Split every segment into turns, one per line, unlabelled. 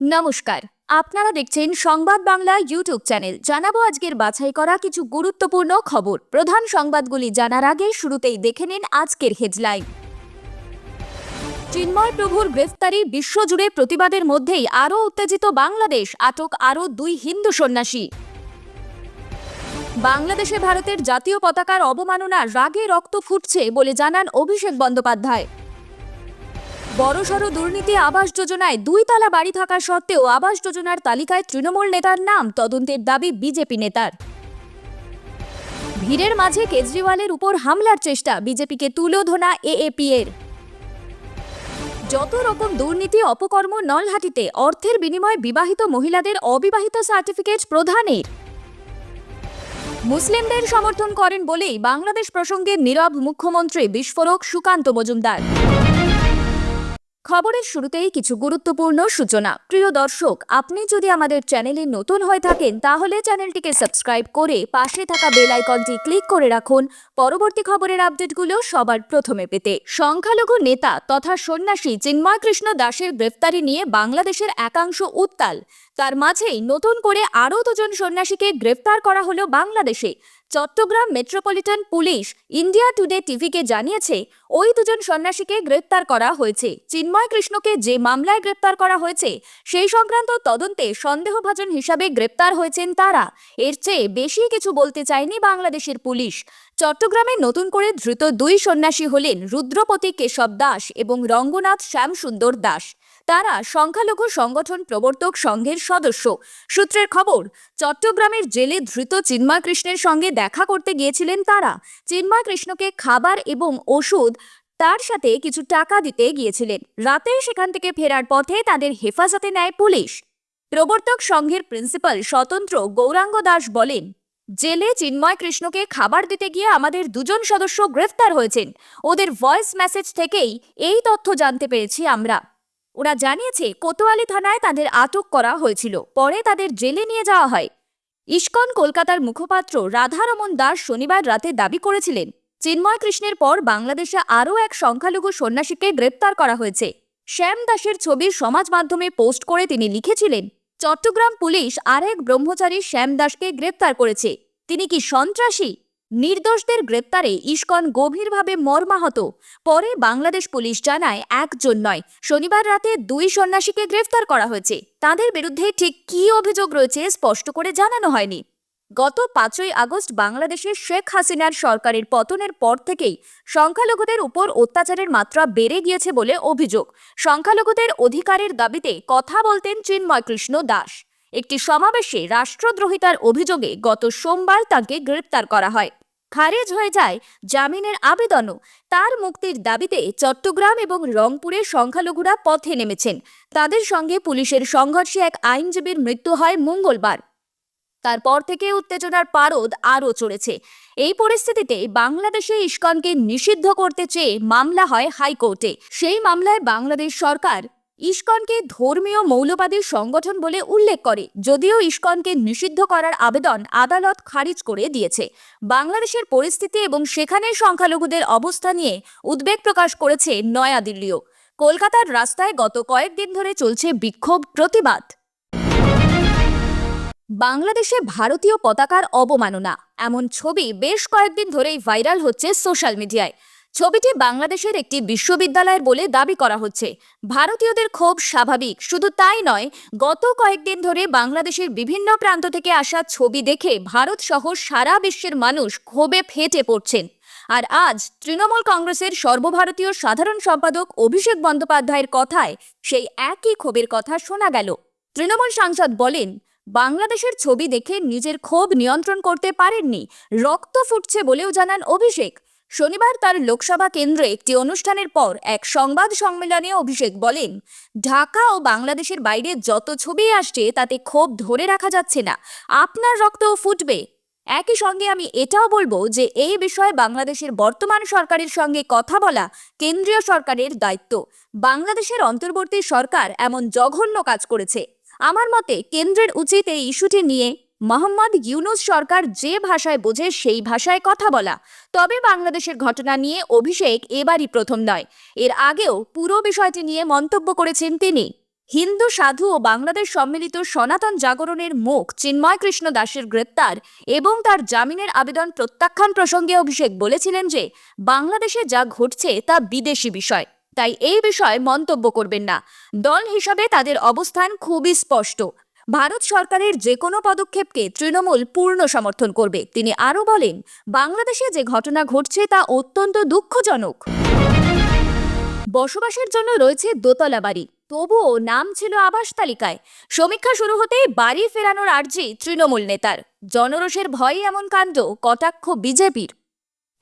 নমস্কার, আপনারা দেখছেন সংবাদ বাংলা ইউটিউব চ্যানেল। জানাব আজকের বাছাই করা কিছু গুরুত্বপূর্ণ খবর। প্রধান সংবাদগুলি জানার আগে শুরুতেই দেখে নিন আজকের হেডলাইন। চিন্ময় প্রভুর গ্রেফতারি বিশ্বজুড়ে প্রতিবাদের মধ্যেই আরও উত্তেজিত বাংলাদেশ, আটক আরও দুই হিন্দু সন্ন্যাসী। বাংলাদেশে ভারতের জাতীয় পতাকার অবমাননা রাগে রক্ত ফুটছে বলে জানান অভিষেক বন্দ্যোপাধ্যায়। বড়সড় দুর্নীতি, আবাস যোজনায় দুই তালা বাড়ি থাকা সত্ত্বেও আবাস যোজনার তালিকায় তৃণমূল নেতার নাম, তদন্তের দাবি বিজেপি নেতার। ভিড়ের মাঝে কেজরিওয়ালের উপর হামলার চেষ্টা, বিজেপিকে তুলোধনা এএপি এর যত রকম দুর্নীতি, অপকর্ম নলহাটিতে, অর্থের বিনিময়ে বিবাহিত মহিলাদের অবিবাহিত সার্টিফিকেট প্রধানের। মুসলিমদের সমর্থন করেন বলেই বাংলাদেশ প্রসঙ্গে নীরব মুখ্যমন্ত্রী বিস্ফোরক সুকান্ত মজুমদার। খবরের শুরুতেই কিছু গুরুত্বপূর্ণ সূচনা। প্রিয় দর্শক, আপনি যদি আমাদের চ্যানেলে নতুন হয়ে থাকেন, তাহলে চ্যানেলটিকে সাবস্ক্রাইব করে পাশে থাকা বেল আইকনটি ক্লিক করে রাখুন। পরবর্তী খবরের আপডেটগুলো সবার প্রথমে পেতে সংখ্যালঘু নেতা তথা সন্ন্যাসী চিন্ময় কৃষ্ণ দাসের গ্রেফতারি নিয়ে বাংলাদেশের একাংশ উত্তাল। তার মাঝেই নতুন করে আরও দুজন সন্ন্যাসীকে গ্রেফতার করা হলো বাংলাদেশে। Chittagong metropolitan police India Today টিভিকে জানিয়েছে, ওই দুজন সন্ন্যাসীকে গ্রেপ্তার করা হয়েছে। চিন্ময় কৃষ্ণকে যে মামলায় গ্রেপ্তার করা হয়েছে, সেই সংক্রান্ত তদন্তে সন্দেহভাজন হিসাবে গ্রেপ্তার হয়েছেন তারা। এর চেয়ে বেশি কিছু বলতে চায়নি বাংলাদেশের পুলিশ। চট্টগ্রামে নতুন করে ধৃত দুই সন্ন্যাসী হলেন রুদ্রপতি কেশব দাস এবং রঙ্গনাথ শ্যামসুন্দর দাস। তারা সংখ্যালঘু সংগঠন প্রবর্তক সংঘের সদস্য। সূত্রের খবর, চট্টগ্রামের জেলে ধৃত চিন্ময় কৃষ্ণের সঙ্গে দেখা করতে গিয়েছিলেন তারা। চিন্ময় কৃষ্ণকে খাবার এবং ওষুধ, তার সাথে কিছু টাকা দিতে গিয়েছিলেন। রাতে সেখান থেকে ফেরার পথে তাদের হেফাজতে নেয় পুলিশ। প্রবর্তক সংঘের প্রিন্সিপাল স্বতন্ত্র গৌরাঙ্গ দাস বলেন জেলে চিন্ময় কৃষ্ণকে খাবার দিতে গিয়ে আমাদের দুজন সদস্য গ্রেফতার হয়েছেন। ওদের ভয়েস মেসেজ থেকেই এই তথ্য জানতে পেরেছি আমরা। ওরা জানিয়েছে, কোতোয়ালি থানায় তাদের আটক করা হয়েছিল। পরে তাদের জেলে নিয়ে যাওয়া হয়। ইস্কন কলকাতার মুখপাত্র রাধারমন দাস শনিবার রাতে দাবি করেছিলেন, চিন্ময় কৃষ্ণের পর বাংলাদেশে আরও এক সংখ্যালঘু সন্ন্যাসীকে গ্রেপ্তার করা হয়েছে। শ্যাম দাসের ছবি সমাজ মাধ্যমে পোস্ট করে তিনি লিখেছিলেন চট্টগ্রাম পুলিশ আরেক ব্রহ্মচারী শ্যাম দাসকে গ্রেপ্তার করেছে। তিনি কি সন্ত্রাসী? নির্দোষদের গ্রেপ্তারে ইস্কন গভীরভাবে মর্মাহত। পরে বাংলাদেশ পুলিশ জানায়, একজন নয়, শনিবার রাতে দুই সন্ন্যাসীকে গ্রেফতার করা হয়েছে। তাদের বিরুদ্ধে ঠিক কী অভিযোগ রয়েছে, স্পষ্ট করে জানানো হয়নি। গত পাঁচই আগস্ট বাংলাদেশের শেখ হাসিনার সরকারের পতনের পর থেকেই সংখ্যালঘুদের উপর অত্যাচারের মাত্রা বেড়ে গিয়েছে বলে অভিযোগ। সংখ্যালঘুদের অধিকারের দাবিতে কথা বলতেন চিন্ময় কৃষ্ণ দাস। একটি সমাবেশে রাষ্ট্রদ্রোহিতার অভিযোগে গত সোমবার তাকে গ্রেপ্তার করা হয়। খারিজ হয়ে যায় জামিনের আবেদনও। তার মুক্তির দাবিতে চট্টগ্রাম এবং রংপুরে সংখ্যালঘুরা পথে নেমেছেন। তাদের সঙ্গে পুলিশের সংঘর্ষে এক আইনজীবীর মৃত্যু হয় মঙ্গলবার। তারপর থেকে উত্তেজনার পারদ আরও চড়েছে। এই পরিস্থিতিতে বাংলাদেশে ইস্কনকে নিষিদ্ধ করতে চেয়ে মামলা হয় হাইকোর্টে। সেই মামলায় বাংলাদেশ সরকার ইস্কনকে ধর্মীয় মৌলবাদী সংগঠন বলে উল্লেখ করে, যদিও ইস্কনকে নিষিদ্ধ করার আবেদন আদালত খারিজ করে দিয়েছে। বাংলাদেশের পরিস্থিতি এবং সেখানে সংখ্যালঘুদের অবস্থা নিয়ে উদ্বেগ প্রকাশ করেছে নয়াদিল্লিও। কলকাতার রাস্তায় গত কয়েকদিন ধরে চলছে বিক্ষোভ প্রতিবাদ। বাংলাদেশে ভারতীয় পতাকার অবমাননা। এমন ছবি বেশ কয়েকদিন ধরেই ভাইরাল হচ্ছে সোশ্যাল মিডিয়ায়। ছবিটি বাংলাদেশের একটি বিশ্ববিদ্যালয়ের বলে দাবি করা হচ্ছে। ভারতীয়দের ক্ষোভ স্বাভাবিক। শুধু তাই নয়, গত কয়েকদিন ধরে বাংলাদেশের বিভিন্ন প্রান্ত থেকে আসা ছবি দেখে ভারত সহ সারা বিশ্বের মানুষ ক্ষোভে ফেটে পড়ছেন। আর আজ তৃণমূল কংগ্রেসের সর্বভারতীয় সাধারণ সম্পাদক অভিষেক বন্দ্যোপাধ্যায়ের কথায় সেই একই ক্ষোভের কথা শোনা গেল। তৃণমূল সাংসদ বলেন বাংলাদেশের ছবি দেখে নিজের ক্ষোভ নিয়ন্ত্রণ করতে পারেননি, রক্ত ফুটছে বলেও জানান অভিষেক। শনিবার তার লোকসভা কেন্দ্রে একটি অনুষ্ঠানের পর এক সংবাদ সম্মেলনে অভিষেক বলেন, ঢাকা ও বাংলাদেশের বাইরে যত ছবি আসছে তাতে ক্ষোভ ধরে রাখা যাচ্ছে না, আপনার রক্তও ফুটবে। একই সঙ্গে আমি এটাও বলব যে এই বিষয়ে বাংলাদেশের বর্তমান সরকারের সঙ্গে কথা বলা কেন্দ্রীয় সরকারের দায়িত্ব। বাংলাদেশের অন্তর্বর্তী সরকার এমন জঘন্য কাজ করেছে। আমার মতে কেন্দ্রের উচিত এই ইস্যুটি নিয়ে মোহাম্মদ ইউনুস সরকার যে ভাষায় বোঝে সেই ভাষায় কথা বলা। তবে বাংলাদেশের ঘটনা নিয়ে অভিষেক এবারই প্রথম নয়। এর আগেও পুরো বিষয়টি নিয়ে মন্তব্য করেছেন তিনি। হিন্দু, সাধু ও বাংলাদেশ সম্মিলিত সনাতন জাগরণের মুখ চিন্ময় কৃষ্ণ দাসের গ্রেপ্তার এবং তার জামিনের আবেদন প্রত্যাখ্যান প্রসঙ্গে অভিষেক বলেছিলেন যে, বাংলাদেশে যা ঘটছে তা বিদেশি বিষয়। তাই এই বিষয়ে মন্তব্য করবেন না। দল হিসাবে তাদের অবস্থান খুবই স্পষ্ট। ভারত সরকারের যে কোনো পদক্ষেপকে তৃণমূল পূর্ণ সমর্থন করবে। তিনি আরও বলেন, বাংলাদেশে যে ঘটনা ঘটছে তা অত্যন্ত দুঃখজনক। বসবাসের জন্য রয়েছে দোতলা বাড়ি। তবুও নাম ছিল আবাস তালিকায়। সমীক্ষা শুরু হতেই বাড়ি ফেরানোর আর্জি তৃণমূল নেতার। জনরোষের ভয়ে এমন কাণ্ড, কটাক্ষ বিজেপির।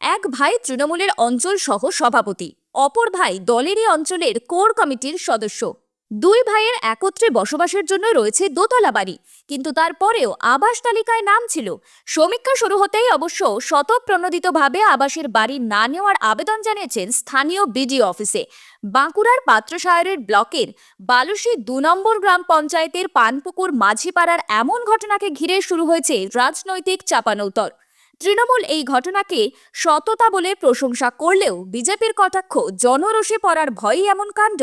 এক ভাই তৃণমূলের অঞ্চল সহ সভাপতি। অপর ভাই দলেরই অঞ্চলের কোর কমিটির সদস্য। দুই ভাইয়ের একত্রে বসবাসের জন্য রয়েছে দোতলা বাড়ি, কিন্তু তারপরেও আবাস তালিকায় নাম ছিল। সমীক্ষা শুরু হতেই অবশ্য শতপ্রণোদিতভাবে আবাসের বাড়ি না নেওয়ার আবেদন জানিয়েছেন স্থানীয় বিডিও অফিসে। বাঁকুড়ার পাত্রসায়রের ব্লকের বালুশি দু নম্বর গ্রাম পঞ্চায়েতের পানপুকুর মাঝিপাড়ার এমন ঘটনাকে ঘিরে শুরু হয়েছে রাজনৈতিক চাপানৌতর তৃণমূল এই ঘটনাকে সততা বলে প্রশংসা করলেও বিজেপির কটাক্ষ জনরোষে পড়ার ভয়ই এমন কাণ্ড।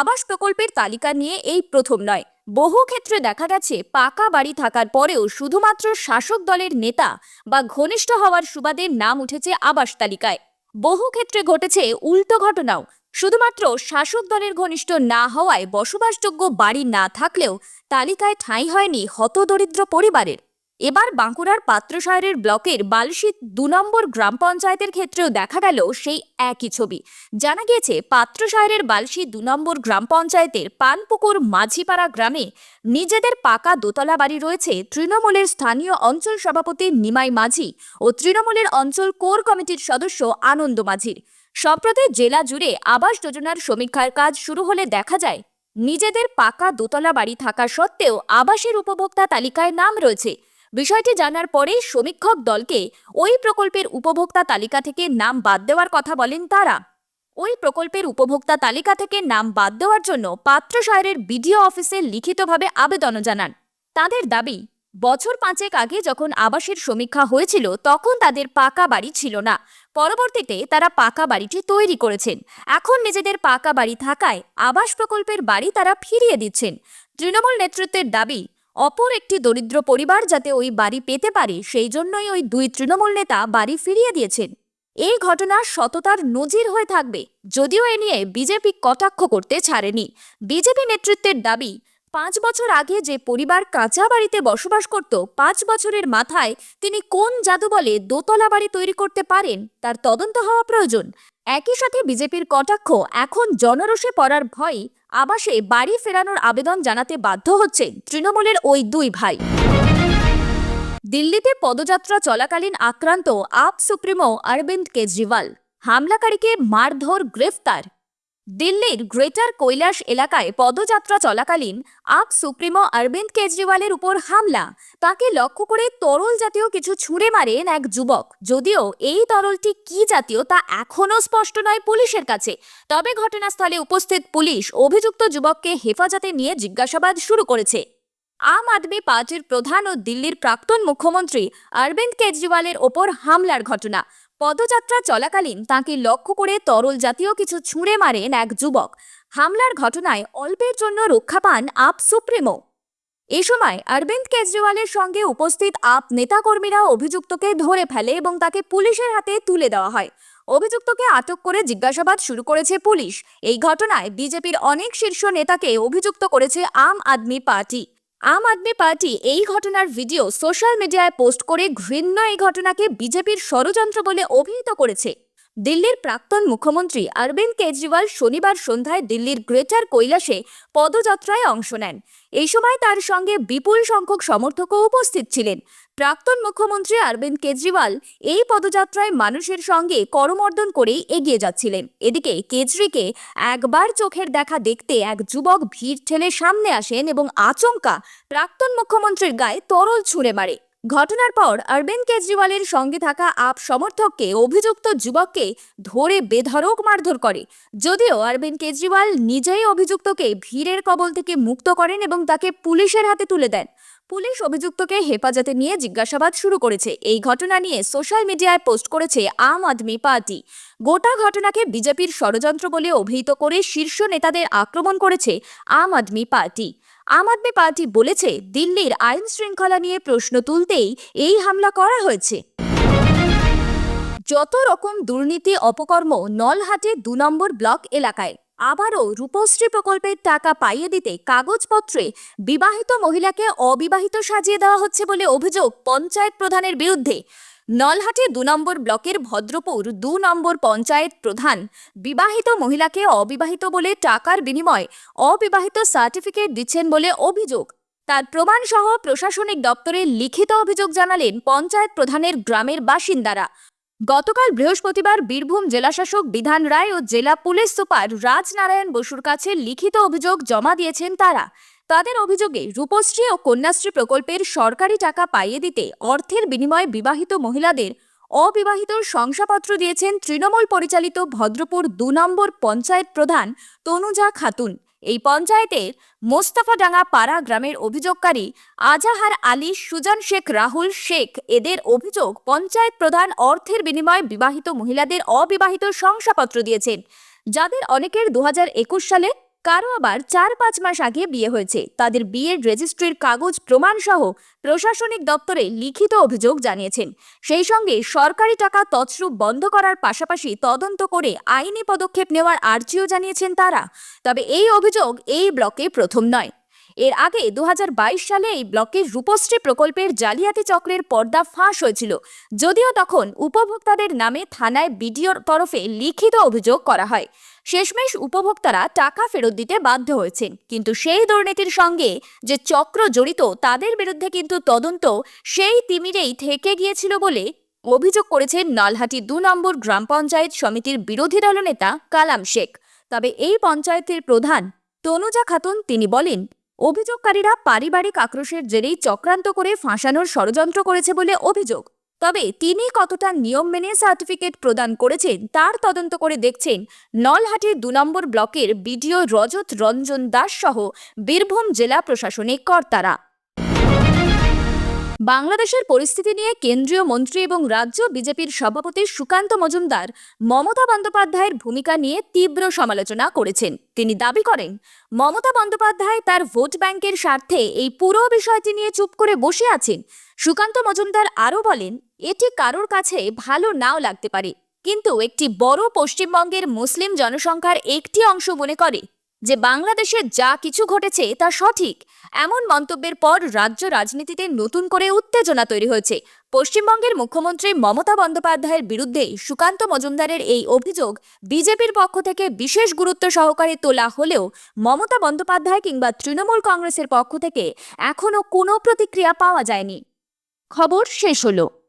আবাস প্রকল্পের তালিকা নিয়ে এই প্রথম নয়। বহু ক্ষেত্রে দেখা গেছে পাকা বাড়ি থাকার পরেও শুধুমাত্র শাসক দলের নেতা বা ঘনিষ্ঠ হওয়ার সুবাদে নাম উঠেছে আবাস তালিকায়। বহু ক্ষেত্রে ঘটেছে উল্টো ঘটনাও। শুধুমাত্র শাসক দলের ঘনিষ্ঠ না হওয়ায় বসবাসযোগ্য বাড়ি না থাকলেও তালিকায় ঠাঁই হয়নি হতদরিদ্র পরিবারের। এবার বাঁকুড়ার পাত্রসায়রের ব্লকের বালশিত দু নম্বর গ্রাম পঞ্চায়েতের ক্ষেত্রেও দেখা গেল সেই একই ছবি। জানা গিয়েছে পাত্রসায়রের বালশি দু নম্বর গ্রাম পঞ্চায়েতের পানপুকুর মাঝিপাড়া গ্রামে নিজেদের পাকা দোতলা বাড়ি রয়েছে তৃণমূলের স্থানীয় অঞ্চল সভাপতি নিমাই মাঝি ও তৃণমূলের অঞ্চল কোর কমিটির সদস্য আনন্দ মাঝির। সম্প্রতি জেলা জুড়ে আবাস যোজনার সমীক্ষার কাজ শুরু হলে দেখা যায়, নিজেদের পাকা দোতলা বাড়ি থাকা সত্ত্বেও আবাসের উপভোক্তা তালিকায় নাম রয়েছে। বিষয়টি জানার পরেই সমীক্ষক দলকে ওই প্রকল্পের উপভোক্তা তালিকা থেকে নাম বাদ দেওয়ার কথা বলেন তারা। ওই প্রকল্পের উপভোক্তা তালিকা থেকে নাম বাদ দেওয়ার জন্য পাত্রসায়রের বিডিও অফিসে লিখিতভাবে আবেদনও জানান। তাদের দাবি, বছর পাঁচেক আগে যখন আবাসের সমীক্ষা হয়েছিল তখন তাদের পাকা বাড়ি ছিল না। পরবর্তীতে তারা পাকা বাড়িটি তৈরি করেছেন। এখন নিজেদের পাকা বাড়ি থাকায় আবাস প্রকল্পের বাড়ি তারা ফিরিয়ে দিচ্ছেন। তৃণমূল নেতৃত্বের দাবি অপর একটি দরিদ্র পরিবার যাতে ওই বাড়ি পেতে পারে, সেই জন্যই ওই দুই তৃণমূল নেতা বাড়ি ফিরিয়ে দিয়েছেন। এই ঘটনা সততার নজির হয়ে থাকবে, যদিও এ নিয়ে বিজেপি কটাক্ষ করতে ছাড়েনি। বিজেপি নেতৃত্বের দাবি, পাঁচ বছর আগে যে পরিবার কাঁচা বাড়িতে বসবাস করত, পাঁচ বছরের মাথায় তিনি কোন জাদু বলে দোতলা বাড়ি তৈরি করতে পারেন, তার তদন্ত হওয়া প্রয়োজন। একই সাথে বিজেপির কটাক্ষ এখন জনরোষে পড়ার ভয়ে আবাসে বাড়ি ফেরানোর আবেদন জানাতে বাধ্য হচ্ছে তৃণমূলের ওই দুই ভাই। দিল্লিতে পদযাত্রা চলাকালীন আক্রান্ত আপ সুপ্রিমো অরবিন্দ কেজরিওয়াল। হামলাকারীকে মারধর, গ্রেফতার। দিল্লির গ্রেটার কৈলাস এলাকায় পদযাত্রা চলাকালীন আপ সুপ্রিমো অরবিন্দ কেজরিওয়ালের উপর হামলা। তাকে লক্ষ্য করে তরল জাতীয় কিছু ছুঁড়ে মারেন এক যুবক। যদিও এই তরলটি কি জাতীয় তা এখনও স্পষ্ট নয় পুলিশের কাছে। তবে ঘটনাস্থলে উপস্থিত পুলিশ অভিযুক্ত যুবককে হেফাজতে নিয়ে জিজ্ঞাসাবাদ শুরু করেছে। আম আদমি পার্টির প্রধান ও দিল্লির প্রাক্তন মুখ্যমন্ত্রী অরবিন্দ কেজরিওয়ালের ওপর হামলার ঘটনা। পদযাত্রা চলাকালীন তাকে লক্ষ্য করে তরল জাতীয় কিছু ছুঁড়ে মারেন এক যুবক। হামলার ঘটনায় অল্পের জন্য রক্ষা পান আপ সুপ্রিমো। এ সময় অরবিন্দ কেজরিওয়ালের সঙ্গে উপস্থিত আপ নেতাকর্মীরা অভিযুক্তকে ধরে ফেলে এবং তাকে পুলিশের হাতে তুলে দেওয়া হয়। অভিযুক্তকে আটক করে জিজ্ঞাসাবাদ শুরু করেছে পুলিশ। এই ঘটনায় বিজেপির অনেক শীর্ষ নেতাকে অভিযুক্ত করেছে আম আদমি পার্টি। আম আদমি পার্টি এই ঘটনার ভিডিও সোশ্যাল মিডিয়ায় পোস্ট করে ঘৃণ্য এই ঘটনাকে বিজেপির ষড়যন্ত্র বলে অভিহিত করেছে। দিল্লির প্রাক্তন মুখ্যমন্ত্রী অরবিন্দ কেজরিওয়াল শনিবার সন্ধ্যায় দিল্লির গ্রেটার কৈলাসে পদযাত্রায় অংশ নেন। এই সময় তার সঙ্গে বিপুল সংখ্যক সমর্থকও উপস্থিত ছিলেন। প্রাক্তন মুখ্যমন্ত্রী অরবিন্দ কেজরিওয়াল এই পদযাত্রায় মানুষের সঙ্গে করমর্দন করেই এগিয়ে যাচ্ছিলেন। এদিকে কেজরিকে একবার চোখের দেখা দেখতে এক যুবক ভিড় ঠেলে সামনে আসেন এবং আচমকা প্রাক্তন মুখ্যমন্ত্রীর গায়ে তরল ছুঁড়ে মারে। ঘটনার পর অরবিন্দ কেজরিওয়ালের সঙ্গে থাকা আপ সমর্থককে অভিযুক্ত যুবককে ধরে বেধড়ক মারধর করে। যদিও অরবিন্দ কেজরিওয়াল নিজেই অভিযুক্তকে ভিড়ের কবল থেকে মুক্ত করেন এবং তাকে পুলিশের হাতে তুলে দেন। পুলিশ অভিযুক্তকে হেফাজতে নিয়ে জিজ্ঞাসাবাদ শুরু করেছে। এই ঘটনা নিয়ে সোশ্যাল মিডিয়ায় পোস্ট করেছে আম আদমি পার্টি। গোটা ঘটনাকে বিজেপির ষড়যন্ত্র বলে অভিহিত করে শীর্ষ নেতাদের আক্রমণ করেছে আম আদমি পার্টি। আম আদমি পার্টি বলেছে, দিল্লির আইন শৃঙ্খলা নিয়ে প্রশ্ন তুলতেই এই হামলা করা হয়েছে। যত রকম দুর্নীতি, অপকর্ম নলহাটে দু নম্বর ব্লক এলাকায়। আবারও রূপশ্রী প্রকল্পের টাকা পাইয়ে দিতে কাগজপত্রে বিবাহিত মহিলাকে অবিবাহিত সাজিয়ে দেওয়া হচ্ছে বলে অভিযোগ পঞ্চায়েত প্রধানের বিরুদ্ধে। নলহাটি দু নম্বর ব্লকের ভদ্রপুর দু নম্বর পঞ্চায়েত প্রধান বিবাহিত মহিলাকে অবিবাহিত বলে টাকার বিনিময়ে অবিবাহিত সার্টিফিকেট দিচ্ছেন বলে অভিযোগ। তার প্রমাণ সহ প্রশাসনিক দপ্তরে লিখিত অভিযোগ জানালেন পঞ্চায়েত প্রধানের গ্রামের বাসিন্দারা। গতকাল বৃহস্পতিবার বীরভূম জেলাশাসক বিধান রায় ও জেলা পুলিশ সুপার রাজনারায়ণ বসুর কাছে লিখিত অভিযোগ জমা দিয়েছেন তারা। তাদের অভিযোগে রূপশ্রী ও কন্যাশ্রী প্রকল্পের সরকারি টাকা পাইয়ে দিতে অর্থের বিনিময়ে বিবাহিত মহিলাদের অবিবাহিত শংসাপত্র দিয়েছেন তৃণমূল পরিচালিত ভদ্রপুর দু নম্বর পঞ্চায়েত প্রধান তনুজা খাতুন। এই পঞ্চায়েতের মোস্তাফাডাঙ্গা পাড়া গ্রামের অভিযোগকারী আজাহার আলী, সুজন শেখ, রাহুল শেখ এদের অভিযোগ পঞ্চায়েত প্রধান অর্থের বিনিময়ে বিবাহিত মহিলাদের অবিবাহিত শংসাপত্র দিয়েছেন। যাদের অনেকের দু হাজার একুশ সালে কারও আবার চার পাঁচ মাস আগে বিয়ে হয়েছে। তাদের বিয়ের রেজিস্ট্রির কাগজ প্রমাণ সহ প্রশাসনিক দপ্তরে লিখিত অভিযোগ জানিয়েছেন। সেই সঙ্গে সরকারি টাকা তছরূপ বন্ধ করার পাশাপাশি তদন্ত করে আইনি পদক্ষেপ নেওয়ার আর্জিও জানিয়েছেন তারা। তবে এই অভিযোগ এই ব্লকে প্রথম নয়। এর আগে দু হাজার বাইশ সালে এই ব্লকের রূপশ্রী প্রকল্পের জালিয়াতি চক্রের পর্দা ফাঁস হয়েছিল। যদিও তখন উপভোক্তাদের নামে থানায় বিডিওর তরফে লিখিত অভিযোগ করা হয়। শেষমেশ উপভোক্তারা টাকা ফেরত দিতে বাধ্য হয়েছেন। কিন্তু সেই দুর্নীতির সঙ্গে যে চক্র জড়িত তাদের বিরুদ্ধে কিন্তু তদন্ত সেই তিমিরেই থেকে গিয়েছিল বলে অভিযোগ করেছেন নলহাটি দু নম্বর গ্রাম পঞ্চায়েত সমিতির বিরোধী দলনেতা কালাম শেখ। তবে এই পঞ্চায়েতের প্রধান তনুজা খাতুন, তিনি বলেন অভিযোগকারীরা পারিবারিক আক্রোশের জেরেই চক্রান্ত করে ফাঁসানোর ষড়যন্ত্র করেছে বলে অভিযোগ। তবে তিনি কতটা নিয়ম মেনে সার্টিফিকেট প্রদান করেছেন, তার তদন্ত করে দেখছেন নলহাটির দু নম্বর ব্লকের বিডিও রজত রঞ্জন দাস সহ বীরভূম জেলা প্রশাসনিক কর্তারা। বাংলাদেশের পরিস্থিতি নিয়ে কেন্দ্রীয় মন্ত্রী এবং রাজ্য বিজেপির সভাপতি সুকান্ত মজুমদার মমতা বন্দ্যোপাধ্যায়ের ভূমিকা নিয়ে তীব্র সমালোচনা করেছেন। তিনি দাবি করেন, মমতা বন্দ্যোপাধ্যায় তার ভোট ব্যাংকের স্বার্থে এই পুরো বিষয়টি নিয়ে চুপ করে বসে আছেন। সুকান্ত মজুমদার আরও বলেন, এটি কারোর কাছে ভালো নাও লাগতে পারে, কিন্তু একটি বড় পশ্চিমবঙ্গের মুসলিম জনসংখ্যার একটি অংশ মনে করে যে বাংলাদেশে যা কিছু ঘটেছে তা সঠিক, এমন মন্তব্যের পর রাজ্য রাজনীতিতে নতুন করে উত্তেজনা তৈরি হয়েছে। পশ্চিমবঙ্গের মুখ্যমন্ত্রী মমতা বন্দ্যোপাধ্যায়ের বিরুদ্ধে সুকান্ত মজুমদারের এই অভিযোগ বিজেপির পক্ষ থেকে বিশেষ গুরুত্ব সহকারে তোলা হলেও মমতা বন্দ্যোপাধ্যায় কিংবা তৃণমূল কংগ্রেসের পক্ষ থেকে এখনও কোনো প্রতিক্রিয়া পাওয়া যায়নি। খবর শেষ হলো।